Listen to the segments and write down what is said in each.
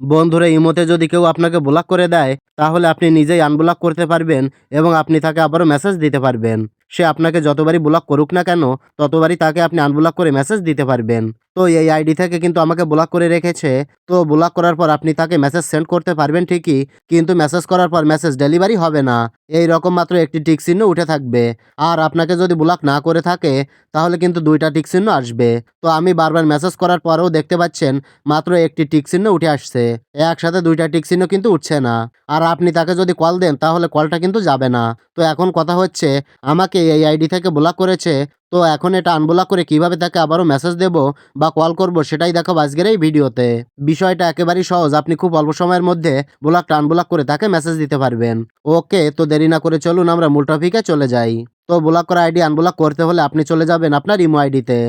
বন্ধুরা ইমোতে যদি কেউ আপনাকে ব্লক করে দেয়, তাহলে আপনি নিজেই আনব্লক করতে পারবেন এবং আপনি তাকে আবারও মেসেজ দিতে পারবেন। সে আপনাকে যতবারই ব্লক করুক না কেন, ততবারই তাকে আপনি আনব্লক করে মেসেজ দিতে পারবেন। তো এই আইডি থেকে কিন্তু আমাকে ব্লক করে রেখেছে। তো ব্লক করার পর আপনি তাকে মেসেজ সেন্ড করতে পারবেন ঠিকই, কিন্তু মেসেজ করার পর মেসেজ ডেলিভারি হবে না। এই রকম মাত্র একটি টিক চিহ্ন উঠে থাকবে। আর আপনাকে যদি ব্লক না করে থাকে, তাহলে কিন্তু দুইটা টিক চিহ্ন আসবে। তো আমি বারবার মেসেজ করার পরেও দেখতে পাচ্ছেন, মাত্র একটি টিক চিহ্ন উঠে আসছে। একসাথে দুইটা টিক চিহ্ন কিন্তু উঠছে না। আর আপনি তাকে যদি কল দেন, তাহলে কলটা কিন্তু যাবে না। তো এখন কথা হচ্ছে, আমাকে এই আইডি থেকে ব্লক করেছে, তো এখন এটা আনব্লক করে কীভাবে তাকে আবারও মেসেজ দেব বা কল করব সেটাই দেখো আজকের এই ভিডিওতে। বিষয়টা একেবারেই সহজ, আপনি খুব অল্প সময়ের মধ্যে ব্লকটা আনব্লক করে তাকে মেসেজ দিতে পারবেন। ওকে, তো দেরি না করে চলুন আমরা মূল টপিকে চলে যাই। তো ব্লক করা আইডি আনব্লক করতে হলে আপনি চলে যাবেন আপনার ইমো আইডিতে।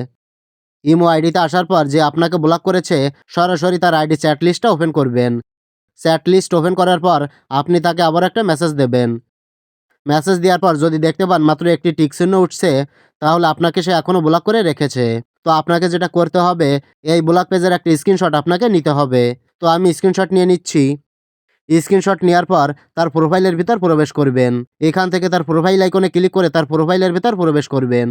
ইমো আইডিতে আসার পর যে আপনাকে ব্লক করেছে, সরাসরি তার আইডি চ্যাট লিস্টটা ওপেন করবেন। চ্যাট লিস্ট ওপেন করার পর আপনি তাকে আবার একটা মেসেজ দেবেন। মেসেজ দেওয়ার পর যদি দেখতে পান মাত্র একটি টিক চিহ্ন উঠছে, তাহলে আপনাকে সে এখনও ব্লক করে রেখেছে। তো আপনাকে যেটা করতে হবে, এই ব্লক পেজের একটা স্ক্রিনশট আপনাকে নিতে হবে। তো আমি স্ক্রিনশট নিয়ে নিচ্ছি। স্ক্রিনশট নেওয়ার পর তার প্রোফাইলের ভিতর প্রবেশ করবেন। এখান থেকে তার প্রোফাইল আইকনে ক্লিক করে তার প্রোফাইলের ভিতর প্রবেশ করবেন।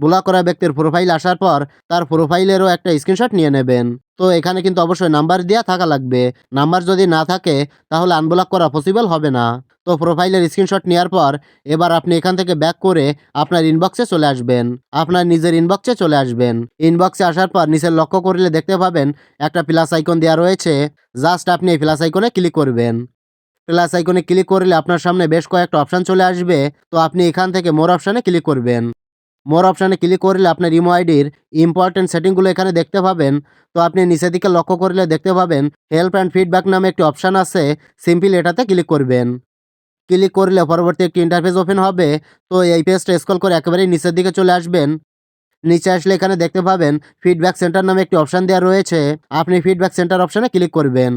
ব্লক করা ব্যক্তির প্রোফাইল আসার পর তার প্রোফাইলেরও একটা স্ক্রিনশট নিয়ে নেবেন। তো এখানে কিন্তু অবশ্যই নাম্বার দেওয়া থাকা লাগবে। নাম্বার যদি না থাকে, তাহলে আনব্লক করা পসিবল হবে না। তো প্রোফাইলের স্ক্রিনশট নেওয়ার পর, এবার আপনি এখান থেকে ব্যাক করে আপনার ইনবক্সে চলে আসবেন। আপনার নিজের ইনবক্সে চলে আসবেন। ইনবক্সে আসার পর নিচের লক্ষ্য করলে দেখতে পাবেন, একটা প্লাস আইকন দেওয়া রয়েছে। জাস্ট আপনি এই প্লাস আইকনে ক্লিক করবেন। প্লাস আইকনে ক্লিক করলে আপনার সামনে বেশ কয়েকটা অপশান চলে আসবে। তো আপনি এখান থেকে মোর অপশানে ক্লিক করবেন। মোর অপশানে ক্লিক করলে আপনার ইমো আইডির ইম্পর্টেন্ট সেটিংগুলো এখানে দেখতে পাবেন। তো আপনি নিচের দিকে লক্ষ্য করলে দেখতে পাবেন হেল্প অ্যান্ড ফিডব্যাক নামে একটি অপশান আছে সিম্পল এটাতে ক্লিক করবেন। ক্লিক করলে পরবর্তী একটি ইন্টারফেস ওপেন হবে, তো এই পেজটা স্ক্রল করে একেবারেই নিচের দিকে চলে আসবেন। নিচে আসলে এখানে দেখতে পাবেন ফিডব্যাক সেন্টার নামে একটি অপশান দেওয়া রয়েছে, আপনি ফিডব্যাক সেন্টার অপশানে ক্লিক করবেন।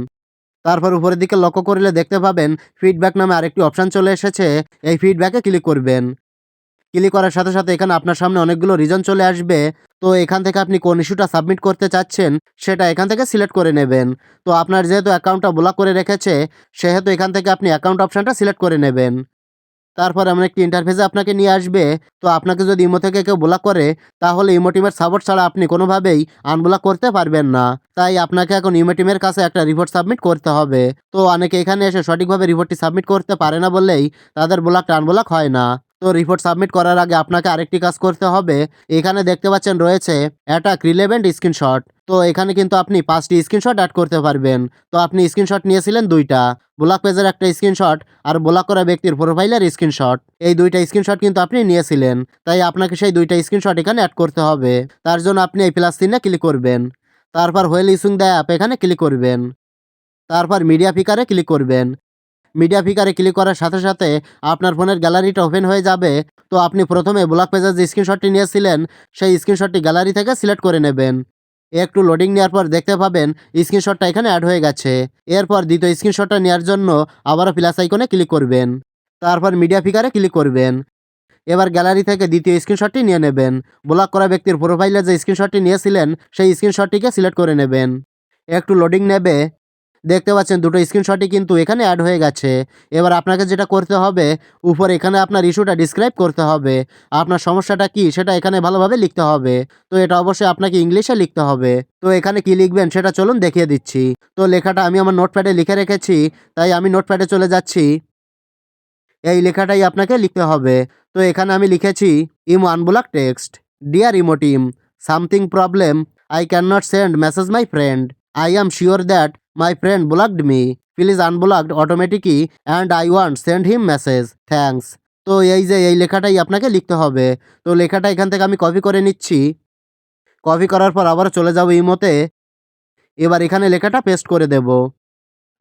তারপর উপরের দিকে লক্ষ্য করলে দেখতে পাবেন ফিডব্যাক নামে আরেকটি অপশান চলে এসেছে, এই ফিডব্যাকে ক্লিক করবেন। ক্লিক করার সাথে সাথে এখানে আপনার সামনে অনেকগুলো রিজন চলে আসবে। তো এখান থেকে আপনি কোন ইস্যুটা সাবমিট করতে চাচ্ছেন, সেটা এখান থেকে সিলেক্ট করে নেবেন। তো আপনার যেহেতু অ্যাকাউন্টটা ব্লক করে রেখেছে, সেহেতু এখান থেকে আপনি অ্যাকাউন্ট অপশানটা সিলেক্ট করে নেবেন। তারপর এমন একটি ইন্টারফেসে আপনাকে নিয়ে আসবে। তো আপনাকে যদি ইমো থেকে কেউ ব্লক করে, তাহলে ইমো টিমের সাপোর্ট ছাড়া আপনি কোনোভাবেই আনব্লক করতে পারবেন না। তাই আপনাকে এখন ইমো টিমের কাছে একটা রিপোর্ট সাবমিট করতে হবে। তো অনেকে এখানে এসে সঠিকভাবে রিপোর্টটি সাবমিট করতে পারে না বললেই তাদের ব্লকটা আনব্লক হয় না। তো রিপোর্ট সাবমিট করার আগে আপনাকে আরেকটি কাজ করতে হবে। এখানে দেখতে পাচ্ছেন রয়েছে একটা রিলেভেন্ট স্ক্রিনশট তো এখানে কিন্তু আপনি পাঁচটি স্ক্রিনশট অ্যাড করতে পারবেন। তো আপনি স্ক্রিনশট নিয়েছিলেন দুইটা। ব্লক পেজের একটা স্ক্রিনশট আর ব্লক করা ব্যক্তির প্রোফাইলের স্ক্রিনশট এই দুইটা স্ক্রিনশট কিন্তু আপনি নিয়েছিলেন। তাই আপনাকে সেই দুইটা স্ক্রিনশট এখানে অ্যাড করতে হবে। তার জন্য আপনি এই প্লাস চিহ্নে ক্লিক করবেন। তারপর হোয়েল ইস্যুং দ্য অ্যাপ এখানে ক্লিক করবেন। তারপর মিডিয়া ফিকারে ক্লিক করবেন। মিডিয়া ফিকারে ক্লিক করার সাথে সাথে আপনার ফোনের গ্যালারিটা ওপেন হয়ে যাবে। তো আপনি প্রথমে ব্লক পেজের যে স্ক্রিনশটটি নিয়েছিলেন, সেই স্ক্রিনশটটি গ্যালারি থেকে সিলেক্ট করে নেবেন। একটু লোডিং নেওয়ার পর দেখতে পাবেন স্ক্রিনশটটা এখানে অ্যাড হয়ে গেছে। এরপর দ্বিতীয় স্ক্রিনশটটা নেওয়ার জন্য আবারও প্লাস আইকনে ক্লিক করবেন। তারপর মিডিয়া ফিকারে ক্লিক করবেন। এবার গ্যালারি থেকে দ্বিতীয় স্ক্রিনশটটি নিয়ে নেবেন। ব্লক করা ব্যক্তির প্রোফাইলে যে স্ক্রিনশটটি নিয়েছিলেন, সেই স্ক্রিনশটটিকে সিলেক্ট করে নেবেন। একটু লোডিং নেবে। দেখতে পাচ্ছেন দুটো স্ক্রিনশটই কিন্তু এখানে অ্যাড হয়ে গেছে। এবার আপনাকে যেটা করতে হবে, উপর এখানে আপনার ইস্যুটা ডিসক্রাইব করতে হবে। আপনার সমস্যাটা কি, সেটা এখানে ভালোভাবে লিখতে হবে। তো এটা অবশ্যই আপনাকে ইংলিশে লিখতে হবে। তো এখানে কি লিখবেন সেটা চলুন দেখিয়ে দিচ্ছি। তো লেখাটা আমি আমার নোটপ্যাডে লিখে রেখেছি, তাই আমি নোটপ্যাডে চলে যাচ্ছি। এই লেখাটাই আপনাকে লিখতে হবে। তো এখানে আমি লিখেছি imo unblock text dear imo team something problem I can not send message my friend I am sure that my friend blocked me please unblocked অটোমেটিকই and I want send him message thanks তো এই যে, এই লেখাটাই আপনাকে লিখতে হবে। তো লেখাটা এখান থেকে আমি কপি করে নিচ্ছি। কপি করার পর আবার চলে যাব ইমোতে। এবার এখানে লেখাটা পেস্ট করে দেব।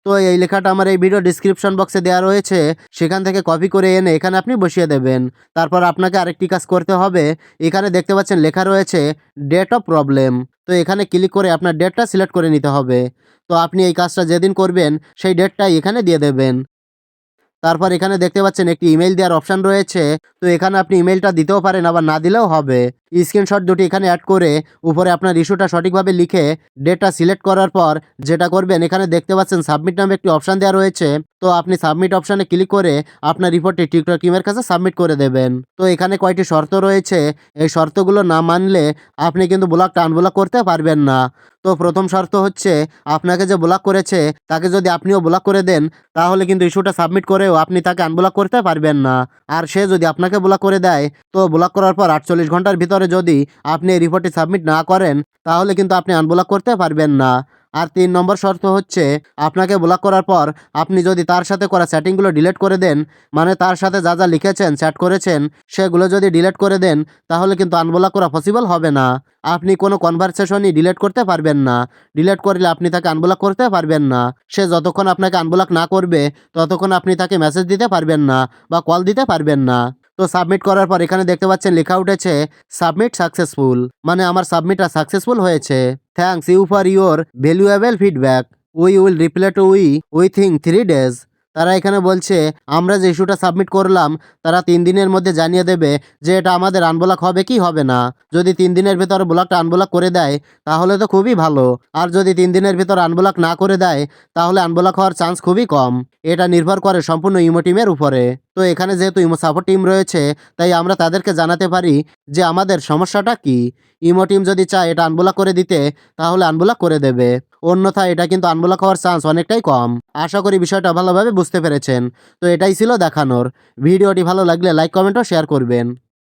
তো এই লেখাটা আমার এই ভিডিও ডিসক্রিপশন বক্সে দেওয়া রয়েছে। সেখান থেকে কপি করে এনে এখানে আপনি বসিয়ে দেবেন। তারপর আপনাকে আরেকটি কাজ করতে হবে। এখানে দেখতে পাচ্ছেন লেখা রয়েছে ডেট অফ প্রবলেম তো এখানে ক্লিক করে আপনার ডেটটা সিলেক্ট করে নিতে হবে। তো আপনি এই কাজটা যেদিন করবেন, সেই ডেটটাই এখানে দিয়ে দেবেন। তারপর এখানে দেখতে পাচ্ছেন একটি ইমেল দেওয়ার অপশন রয়েছে। তো এখানে আপনি ইমেলটা দিতেও পারেন, আবার না দিলেও হবে। স্ক্রিনশট দুটি এখানে অ্যাড করে উপরে আপনার ইস্যুটা সঠিকভাবে লিখে ডেটটা সিলেক্ট করার পর যেটা করবেন, এখানে দেখতে পাচ্ছেন সাবমিট নামে একটি অপশান দেওয়া রয়েছে। তো আপনি সাবমিট অপশানে ক্লিক করে আপনার রিপোর্টটি টিকটক টিমের কাছে সাবমিট করে দেবেন। তো এখানে কয়টি শর্ত রয়েছে। এই শর্তগুলো না মানলে আপনি কিন্তু ব্লকটা আনব্লক করতে পারবেন না। তো প্রথম শর্ত হচ্ছে, আপনাকে যে ব্লক করেছে, তাকে যদি আপনিও ব্লক করে দেন, তাহলে কিন্তু ইস্যুটা সাবমিট করেও আপনি তাকে আনব্লক করতে পারবেন না। আর সে যদি আপনাকে ব্লক করে দেয়, তো ব্লক করার পর আটচল্লিশ ঘণ্টার ভিতরে যদি আপনি এই রিপোর্টটি সাবমিট না করেন, তাহলে কিন্তু আপনি আনব্লক করতে পারবেন না। আর তিন নম্বর শর্ত হচ্ছে আপনাকে ব্লক করার পর আপনি যদি তার সাথে করা চ্যাটিংগুলো ডিলিট করে দেন মানে তার সাথে যা যা লিখেছেন চ্যাট করেছেন, সেগুলো যদি ডিলিট করে দেন, তাহলে কিন্তু আনব্লক করা পসিবল হবে না। আপনি কোনো কনভারসেশনই ডিলিট করতে পারবেন না। ডিলিট করলে আপনি তাকে আনব্লক করতে পারবেন না। সে যতক্ষণ আপনাকে আনব্লক না করবে, ততক্ষণ আপনি তাকে মেসেজ দিতে পারবেন না বা কল দিতে পারবেন না। তো সাবমিট করার পর এখানে দেখতে পাচ্ছেন লেখা উঠেছে সাবমিট সাকসেসফুল মানে আমার সাবমিটটা সাকসেসফুল হয়েছে। Thanks you for your valuable feedback. We will reply to you within 3 days. তারা এখানে বলছে, আমরা যে ইস্যুটা সাবমিট করলাম, তারা তিন দিনের মধ্যে জানিয়ে দেবে যে এটা আমাদের আনব্লক হবে কি হবে না। যদি তিন দিনের ভেতর ব্লকটা আনব্লক করে দেয়, তাহলে তো খুবই ভালো। আর যদি তিন দিনের ভিতর আনব্লক না করে দেয়, তাহলে আনব্লক হওয়ার চান্স খুবই কম। এটা নির্ভর করে সম্পূর্ণ ইমো টিমের উপরে। তো এখানে যেহেতু ইমো সাপোর্ট টিম রয়েছে, তাই আমরা তাদেরকে জানাতে পারি যে আমাদের সমস্যাটা কি। ইমো টিম যদি চায় এটা আনব্লক করে দিতে, তাহলে আনব্লক করে দেবে। অন্যথায় এটা কিন্তু আনব্লক হওয়ার চান্স অনেকটাই কম। আশা করি বিষয়টা ভালোভাবে বুঝতে পেরেছেন। তো এটাই ছিল দেখানোর। ভিডিওটি ভালো লাগলে লাইক কমেন্ট ও শেয়ার করবেন।